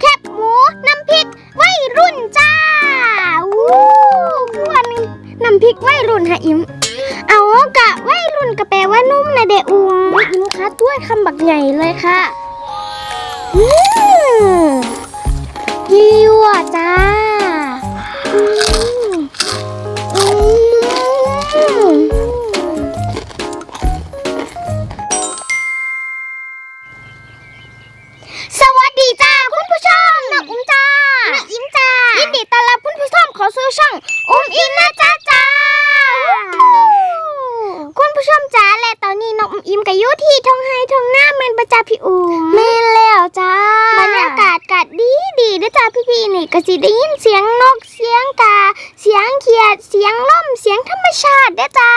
แคบหมูน้ำพริกวัยรุ่นจ้าอู้คือวันน้ำพริกวัยรุ่นฮะอิมเอากะวัยรุ่นกะแปลว่านุ่มนะเดอุมอิมคะถ้วยคำบักใหญ่เลยค่ะอืมยั่วจ้า สู่ช่องอุ้มอิมนะจ้าจ้าคุณผู้ชมจ้าและตอนนี้น้องอุ้มอิมกับยุที่ทงไฮทงหน้าแมนประจาพี่อุ้มแม่นแล้วจ้าบรรยากาศกัดดีดีเด้อจ้าพี่พี่ๆนี่ก็สิได้ยินเสียงนกเสียงกา เสียงเขียดเสียงล่มเสียงธรรมชาติเด้อจ้า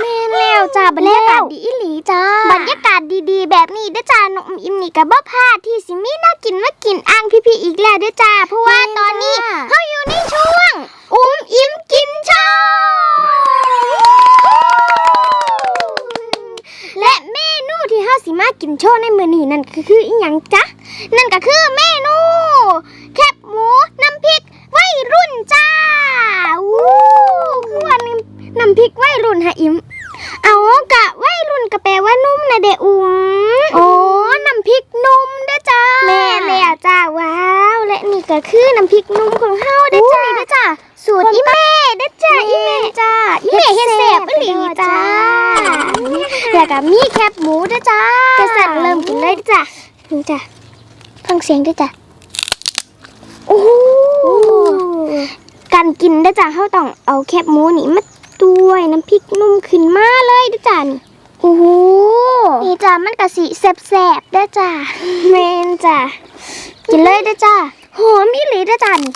แม่นแล้วจ้าบรรยากาศดีอีหลีจ้าบรรยากาศดีๆ แบบนี้เด้อจ้าน้องอุ้มอิมนี่ก็บ่พลาดที่สิมีน่ากินมากินอ้างพี่ๆอีกแล้วเด้อจ้าเพราะว่าตอนนี้เฮาอยู่ในช่วง อุ้มอิมกินโชว์และเมนูที่เฮาสิมากินโชว์ในมื้อนี้นั่นก็คืออีหยังจ๊ะนั่นก็คือเมนู แคบหมูน้ำพริกวัยรุ่นจ้าอู้คือว่าน้ำน้ำพริ กวัยรุ่นฮะอิมเอากะวัยรุ่นก็แปลว่านุ่มนะเดอุมโอ้น้ำพริกนุ่มเด้อจ้าแม่แล้วจ้าว้าว และนี่ก็คือน้ำพริกนุ่มของเฮาเด้อจ้าเด้อจ้าสูตรอีแม่เด้อจ้าอีแม่จ้าอีแม่เฮ็ดแซ่บอีหลีจ้าแล้วก็มีแคบหมูเด้อจ้ากระสันเริ่มกินเลยเด้อจ้านี่จ้าฟังเสียงเด้อจ้าโอ้โหการกินเด้อจ้าเฮาต้องเอาแคบหมูนี่มา ด้วย น้ำพริกนุ่มขึ้นมาเลยเด้อจ้านี่โอ้โหนี่จ้ามันกะสิแสบๆเด้อจ้าเมนจ้ากินเลยเด้อจ้าหอมอีหลีเด้อจ้านี่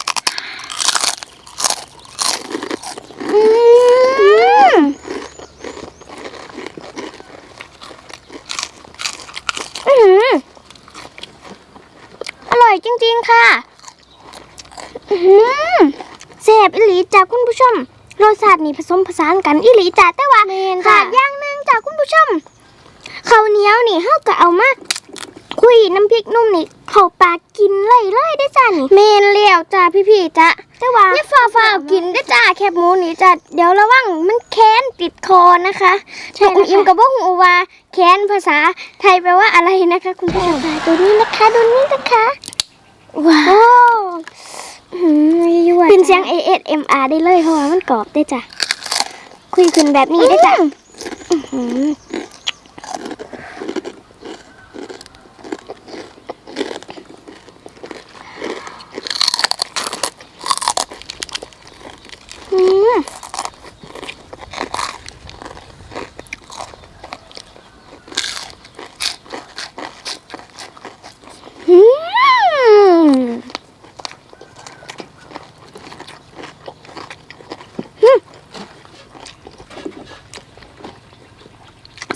อืมอื้อหืออร่อยจริงๆค่ะอื้อหือแสบอีหลีจ้าคุณผู้ชม รสชาตินี่ผสมผสานกันอีหลีจ้าแต่ว่าขาดอย่างหนึ่งจ้าคุณผู้ชมข้าวเหนียวนี่เฮาก็เอามาคุยน้ำพริกนุ่มนี่เข้าปากกินเลยเลยได้อจ้านี่เมนเลี้ยวจ้าพี่ๆจ้าแต่ว่าอย่าฟ้าฟ้าเอากินได้อจ้าแคบหมูนี่จ้าเดี๋ยวระวังมันแค้นติดคอนะคะใช่อิ่มกับบ่ฮู้ว่าแค้นภาษาไทยแปลว่าอะไรนะคะ คุณผู้ชมตัวนี้นะคะตัวนี้นะคะว้าว เป็นเสียง ASMR ได้เลยเพราะว่ามันกรอบได้จ้ะ คุยขึ้นแบบนี้ได้จ้ะอื้อหืออืมอืม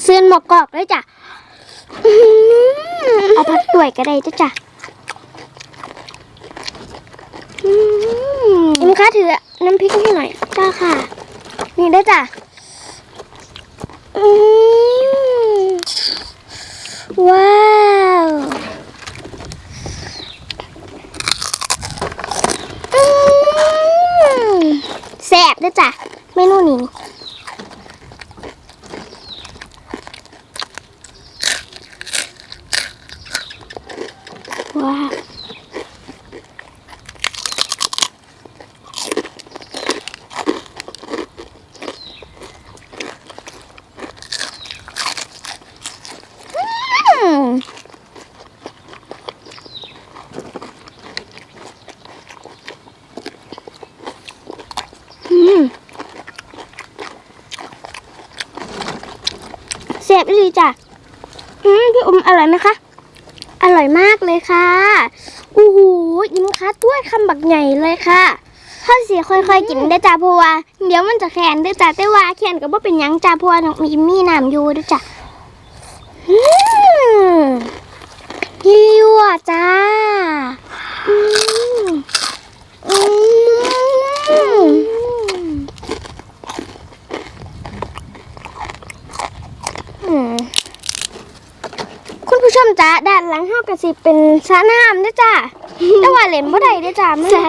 เสื้อนหมวกกอกเลยจ้ะเอาพักด้วยก็ได้จ้ะจ้ะอิมค่ะถือน้ำพริกให้หน่อยจ้าค่ะ นี่ได้จ้ะว้าวอืมแซ่บเด้วยจ้ะเมนูนี้นี่ ว้าวอืมอืมเสียบดีจ้ะ อืมพี่อุ้มอร่อยไหมคะ อร่อยมากเลยค่ะอู้หูยิ้มคัดด้วยคำบักใหญ่เลยค่ะข้าวเสียค่อยๆกินได้จ้าเพราะว่าเดี๋ยวมันจะแข็งได้จ้าแต่ว่าแข็งก็บ่เป็นยังจ้าพัวน้องมีมีน้ำอยู่ด้วยจ้าอืมยั่วจ้าอืมอืมอืม คุณผู้ชมจ้าด้านหลังเฮากระ สิเป็นสระน้ำเด้อจ้าแต่ว่าเล่นบ่ได้เด้อจ้ามันจ้า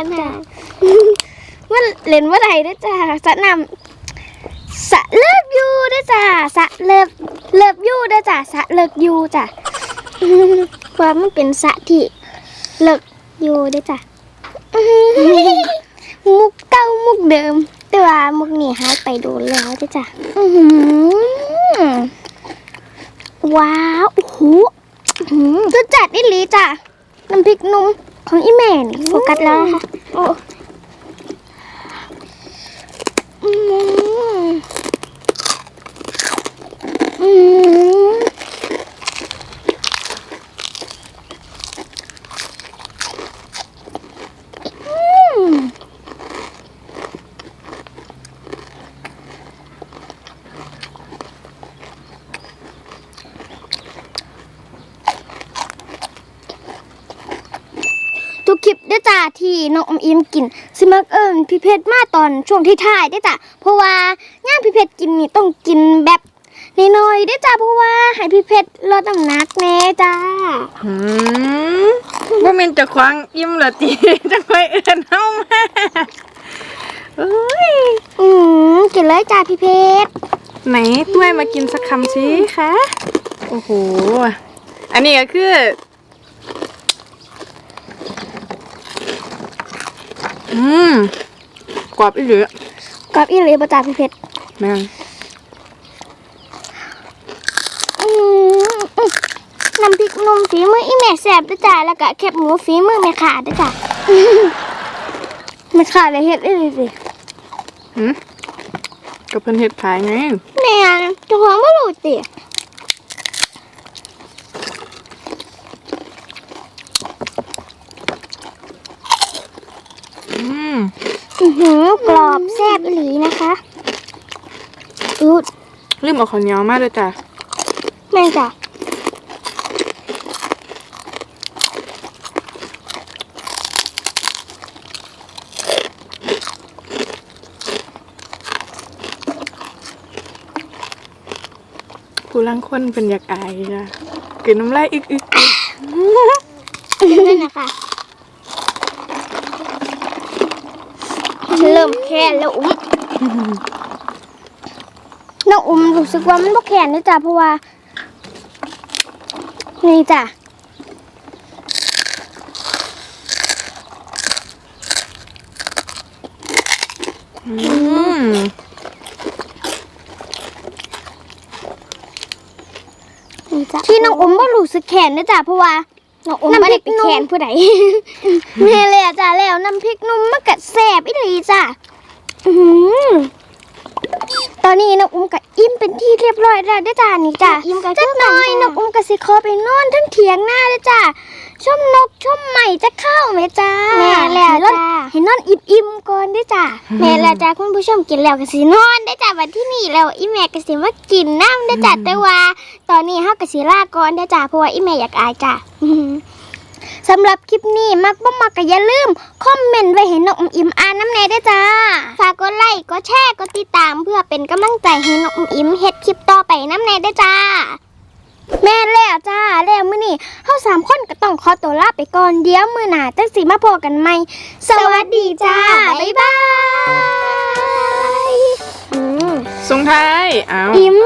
มันเล่นบ่ได้เด้อจ้าสระน้ำสระเลิกอยู่เด้อจ้าสระเลิกเลิกอยู่เด้อจ้าสระเลิกอยู่จ้ะเพราะว่ามันเป็นสระที่เลิกอยู่เด้อจ้ามุกเก่ามุกเดิม แต่ว่ามุกนี้หายไปโดนแล้วเด้อจ้ะอื้อหือว้าวโอ้โห อื้อหือรสจัดอีหลีจ้ะน้ำพริกหนุ่มของอีแม่นี่โฟกัสแล้วนะคะโอ้อืมอืมอืมทุกคลิปเด้อจ้า ที่น้องอมอิมกินสิมักเอิญพี่เพชรมาตอนช่วงที่ท้ายๆเด้อจ้าเพราะว่าย่างพี่เพชรกินนี่ต้องกินแบบน้อยๆเด้อจ้าเพราะว่าให้พี่เพชรลดน้ำหนักแน่จ้าหืมว่ามันจะควางอิ่มเหรอตีจะไปเอื้อนเฮามาเอ้ยอืมกินเลยจ้าพี่เพชรไหนต้วยมากินสักคำสิคะโอ้โห อันนี้ก็คือ อืมกรอบอีหลือกรอบอีเลยประจาพี่เพชรแม่งอืมอืมน้ำพริกหนมฝีมืออีแม่แสบเด้อจ้าแล้วก็แคบหมูฝีมือแม่ขาเด้อจ้าแม่ขาเลยเฮ็ดได้เลยสิหืมกับเพิ่นเฮ็ดขายไงแม่เจะของบ่รู้ติ อืมอื้อหือกรอบแซ่บอีหลีนะคะอืดลืมเอาข้าวเหนียวมาด้วยจ้ะแม่จ้ะผู้ลังคนเป็นอยากอายจ้ะกินน้ำลายอึกอึก นั่นนะคะ เริ่มแค่แล้วอุ้มน้องอุ้มรู้สึกว่ามันบ่แข็งนะจ้ะเพราะว่า นี่จ้ะอืมนี่จ้ะที่น้องอุ้มบ่รู้สึกแข็งนะจ้ะเพราะว่า น้องอุ้มไม่ได้ไปแขนผู้ใดแม่เลยอะจ้ะแล้วน้ำพริกนุ่มมันก็แซ่บอีหลีจ้ะอื้อหื อตอนนี้น้องอุ้มกับอิ่มเป็นที่เรียบร้อยแล้วเด้อจ้านี่จ้ะอิ่มกับจักหน่อยน้องอุ้มกับสิขอไปนอนทั้งเถียงหน้าเด้อจ้าชมนกชมใหม่จะเข้าไหมจ้าแม่แล้วจ้าให้นอนอิ่มๆก่อนเด้อจ้าแม่แล้วจ้าคุณผู้ชมกินแล้วก็สินอนเด้อจ้าวันที่นี่แล้วอีแม่ก็สิมากินน้ำเด้อจ้าแต่ว่า ตอนนี้เฮาก็สิลาก่อนเด้อจ้าเพราะว่าอีแม่อยากอายจ้า สำหรับคลิปนี้มักบ่มักก็อย่าลืม คอมเมนต์ไว้ให้น้องอมอิมอ่านน้ำแน่ด้วยจ้า ฝากกดไลค์กดแชร์กดติดตามเพื่อเป็นกำลังใจให้น้องอมอิมเฮ็ดคลิปต่อไปน้ำแน่ด้วยจ้า แม่นแล้วจ้าแล้วมื้อนี้เฮาสามคนก็ต้องขอตัวลาไปก่อนเดี๋ยวมื้อหน้าจังสิมาพบกันใหม่สวัสดีจ้าบ๊ายบายอืมส่งท้ายอ้าวอิม